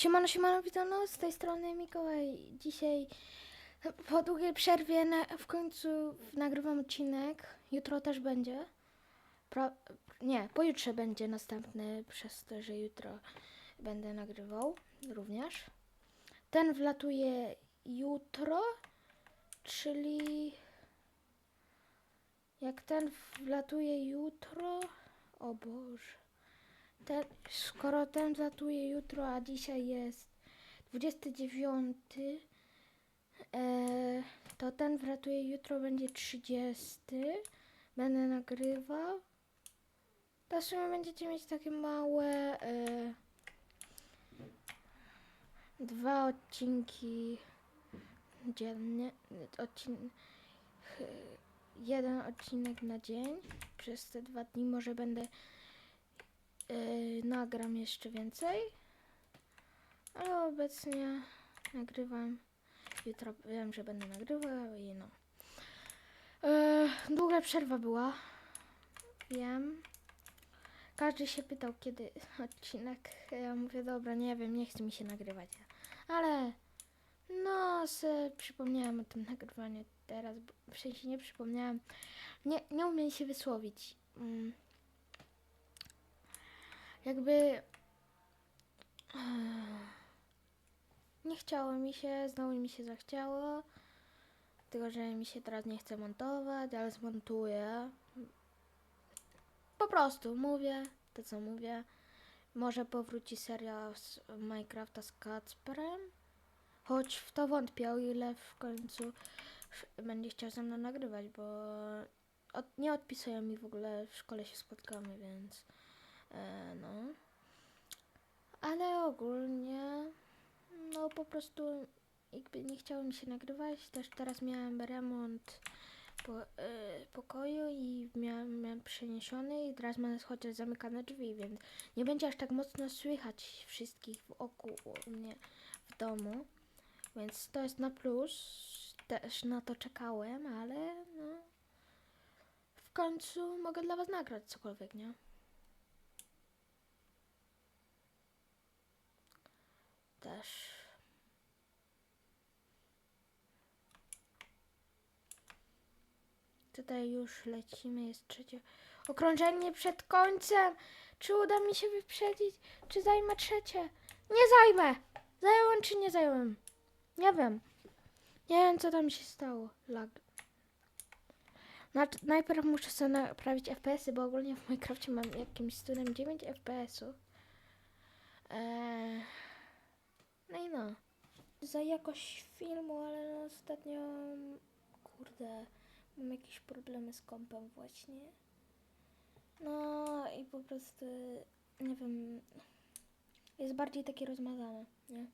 Siemano, siemano, witano, z tej strony Mikołaj. Dzisiaj po długiej przerwie na, w końcu nagrywam odcinek. Jutro też będzie. Pro, nie, pojutrze będzie następny, przez to, że jutro będę nagrywał również. Ten wlatuje jutro, czyli jak ten wlatuje jutro, o Boże. Skoro ten wlatuje jutro, a dzisiaj jest 29, e, to ten wlatuje jutro będzie 30. Będę nagrywał. To w sumie będziecie mieć takie małe e, dwa odcinki dziennie. Odcin, jeden odcinek na dzień. Przez te dwa dni może będę Yy, nagram jeszcze więcej. Ale obecnie nagrywam. Jutro wiem, że będę nagrywał i no. Yy, długa przerwa była. Wiem. Każdy się pytał, kiedy odcinek. Ja mówię, dobra, nie wiem, nie chce mi się nagrywać. Ale no, se przypomniałem o tym nagrywaniu teraz. bo- W sensie nie przypomniałem. Nie, nie umiem się wysłowić. Mm jakby nie chciało mi się, znowu mi się zachciało. Tylko, że mi się teraz nie chce montować, ale zmontuję. Po prostu mówię to, co mówię. Może powróci seria z Minecrafta z Kacperem. Choć w to wątpię, o ile w końcu będzie chciał ze mną nagrywać, bo od, nie odpisują mi w ogóle, w szkole się spotkamy, więc no. Ale ogólnie, no po prostu jakby nie chciało mi się nagrywać. Też teraz miałem remont po, e, pokoju i miałem, miałem przeniesiony i teraz mam chociaż zamykane drzwi, więc nie będzie aż tak mocno słychać wszystkich wokół mnie w domu. Więc to jest na plus. Też na to czekałem, ale no. W końcu mogę dla was nagrać cokolwiek, nie? Też. Tutaj już lecimy, jest trzecie okrążenie przed końcem. Czy uda mi się wyprzedzić? Czy zajmę trzecie? Nie zajmę! Zająłem czy nie zająłem? Nie wiem. Nie wiem, co tam się stało. Lag. Najpierw muszę sobie naprawić FPS-y, bo ogólnie w Minecrafcie mam jakimś cudem 9 FPS-ów. Eee... Za jakość filmu, ale no ostatnio... Kurde, mam jakieś problemy z kompem właśnie. No i po prostu, nie wiem, jest bardziej takie rozmazane, nie?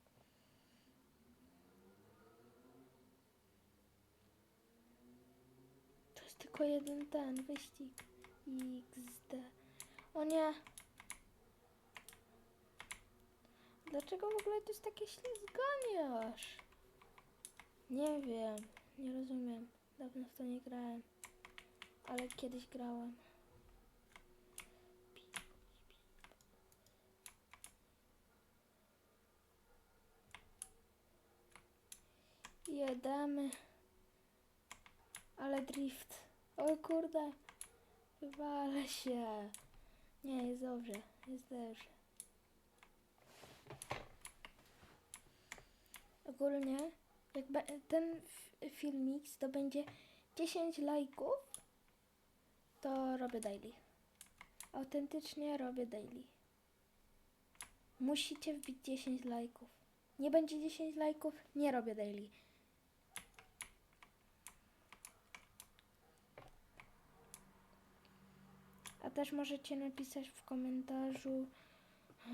To jest tylko jeden ten wyścig. XD. O nie. Dlaczego w ogóle to jest takie ślizganie aż? Nie wiem, nie rozumiem. Dawno w to nie grałem. Ale kiedyś grałem. Jedemy. Ale drift. O kurde. Wywalę się. Nie, jest dobrze. Jest dobrze. Ogólnie, jak ten filmik zdobędzie 10 lajków, to robię daily. Autentycznie robię daily. Musicie wbić 10 lajków. Nie będzie 10 lajków, nie robię daily. A też możecie napisać w komentarzu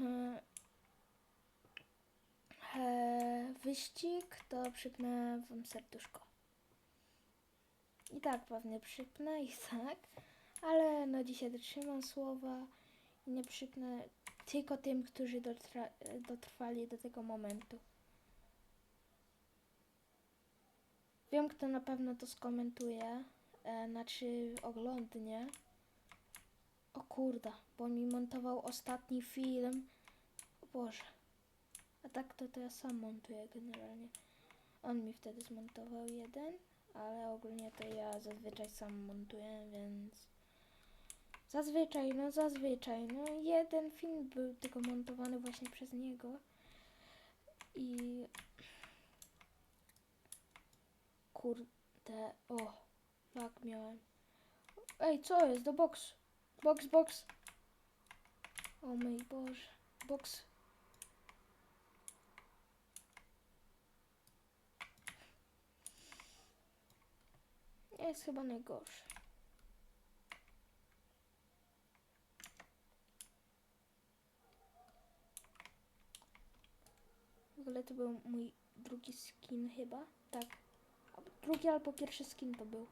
e, wyścig, to przypnę wam serduszko. I tak pewnie przypnę i tak, ale no dzisiaj dotrzymam słowa i nie przypnę tylko tym, którzy dotra, dotrwali do tego momentu. Wiem, kto na pewno to skomentuje, e, znaczy oglądnie. O kurda, bo mi montował ostatni film. O Boże. A tak to, to ja sam montuję generalnie. On mi wtedy zmontował jeden, ale ogólnie to ja zazwyczaj sam montuję, więc... Zazwyczaj, no zazwyczaj, no jeden film był tylko montowany właśnie przez niego. I... Kurde, o, lag miałem. Ej, co jest? Do box. Box, box. O mój Boże. Box. Jest chyba najgorszy. W ogóle to był mój drugi skin chyba. Tak. Drugi albo pierwszy skin to był.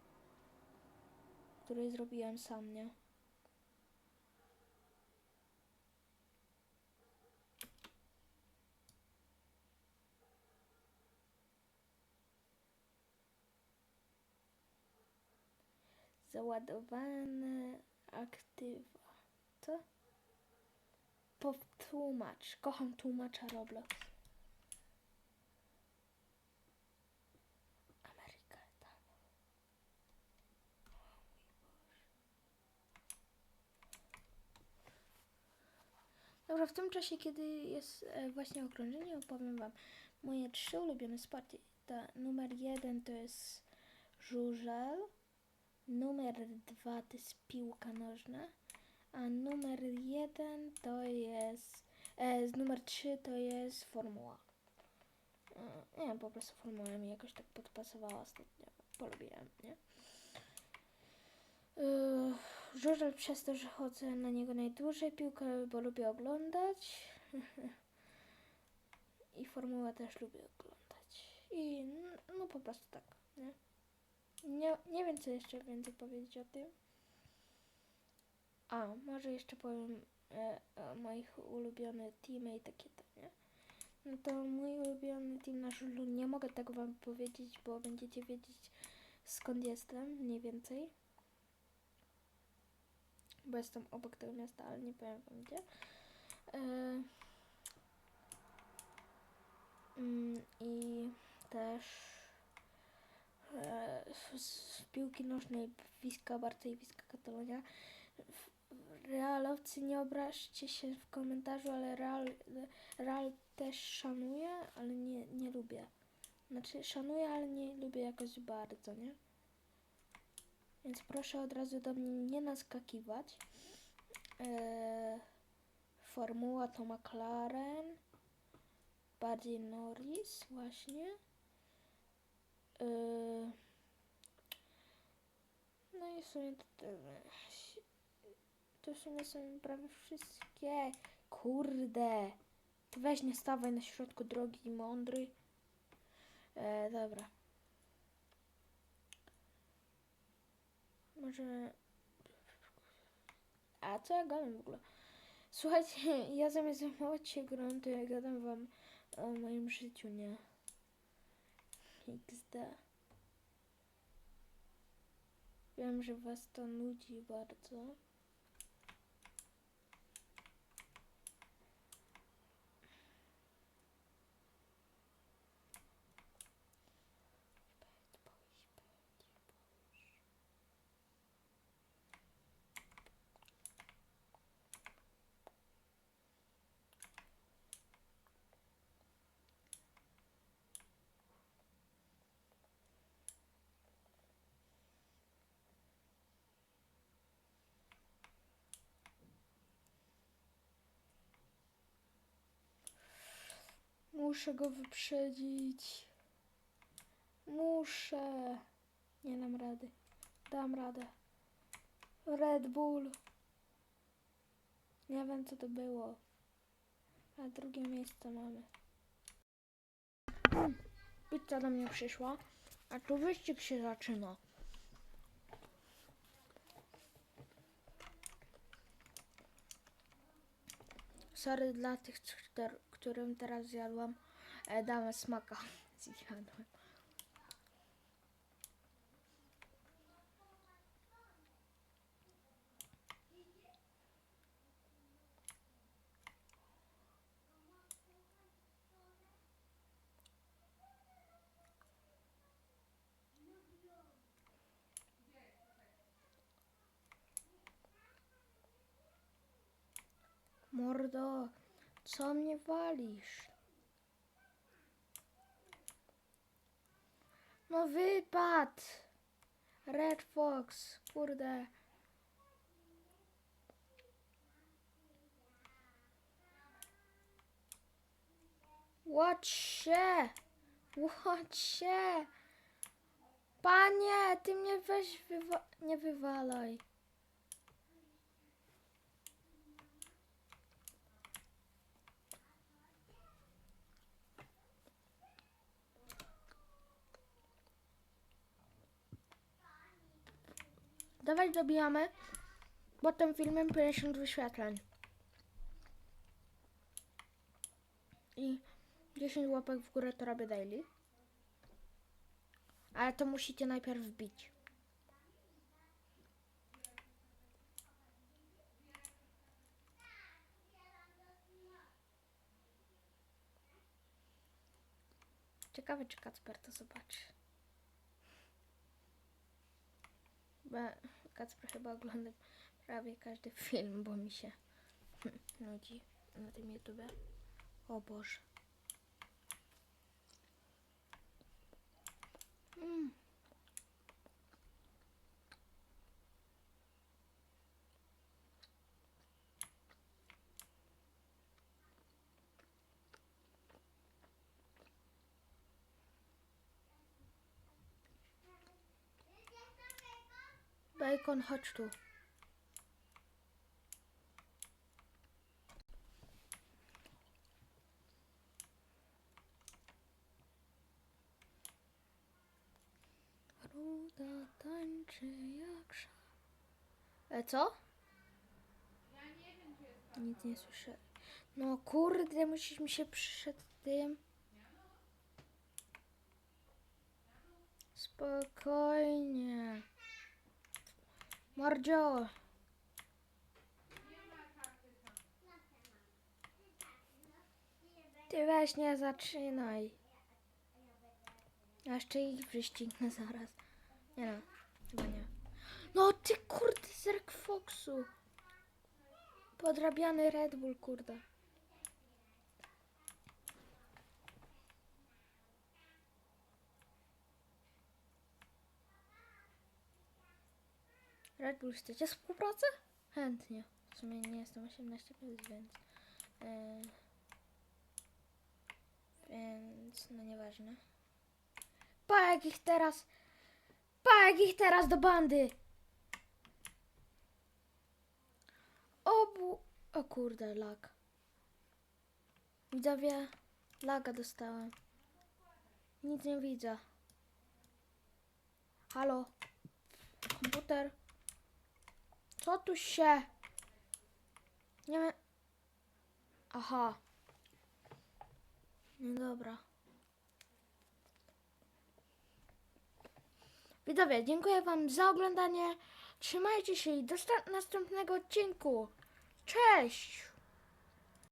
Który zrobiłem sam, nie? Załadowane aktywa. Co? Powtłumacz. Kocham tłumacza Roblox. Ameryka, tak. Dobra, w tym czasie, kiedy jest e, właśnie okrążenie, opowiem Wam moje trzy ulubione sporty. Ta numer jeden to jest żużel, numer dwa to jest piłka nożna, a numer jeden to jest, e, numer trzy to jest formuła. E, nie wiem, po prostu formuła mi jakoś tak podpasowała ostatnio, polubiłem, nie? Yy, Żużel przez to, że chodzę na niego najdłużej, piłkę, bo lubię oglądać. I formułę też lubię oglądać. I n- no po prostu tak, nie? Nie, nie wiem, co jeszcze więcej powiedzieć o tym. A, może jeszcze powiem e, o moich ulubionych teamy i takie to, nie? No to mój ulubiony team na żużlu, nie mogę tego wam powiedzieć, bo będziecie wiedzieć skąd jestem, mniej więcej bo jestem obok tego miasta, ale nie powiem wam gdzie. E, mm, I też z, z piłki nożnej Wiska Barca i Wiska Katalonia. Realowcy nie obraźcie się w komentarzu, ale Real, Real też szanuję, ale nie, nie lubię. Znaczy szanuję, ale nie lubię jakoś bardzo, nie? Więc proszę od razu do mnie nie naskakiwać. Eee, formuła to McLaren. Bardziej Norris właśnie. Eee, no i w sumie to tyle. To w sumie są prawie wszystkie. Kurde. Ty weź nie stawaj na środku drogi, mądry. Eee, dobra. Może. A co ja gadam w ogóle? Słuchajcie, ja zamiast zajmować się grą, to ja gadam wam o moim życiu, nie? XD. Wiem, że was to nudzi bardzo. Muszę go wyprzedzić. Muszę. Nie dam rady. Dam radę. Red Bull. Nie wiem co to było. A drugie miejsce mamy. Pizza do mnie przyszła. A tu wyścig się zaczyna. Sorry dla tych, któr- którym teraz zjadłam e, damę smaka. Zjadłam. Mordo. Co mnie walisz? No wypad! Red Fox, kurde. Łodź się! Łodź się! Panie, ty mnie weź wywa- nie wywalaj. Dawaj dobijamy, bo tym filmem 50 wyświetleń. I 10 łapek w górę to robię daily. Ale to musicie najpierw wbić. Ciekawe, czy Kacper to zobaczy. Bo Kacper chyba ogląda prawie każdy film, bo mi się nudzi na tym YouTube. O Boże. Mm. Bacon, chodź tu. Ruda tańczy jak szar. E co? Nic nie słyszę. No kurde, musisz mi się przed tym. Spokojnie. Mordzio. Ty weź nie zaczynaj. Ja Jeszcze ich wyścignę zaraz. Nie no, chyba nie. No ty kurde zerk Foxu. Podrabiany Red Bull, kurde. Red Bull, chcecie współpracę? Chętnie. W sumie nie jestem 18 plus, więc... e, więc, no nieważne. Pa jak ich teraz... Pa jak ich teraz do bandy! Obu... O kurde, lag. Widzowie, laga dostałem. Nic nie widzę. Halo? Komputer? Co tu się... Nie wiem... Aha. No dobra. Widzowie, dziękuję Wam za oglądanie. Trzymajcie się i do następnego odcinku. Cześć!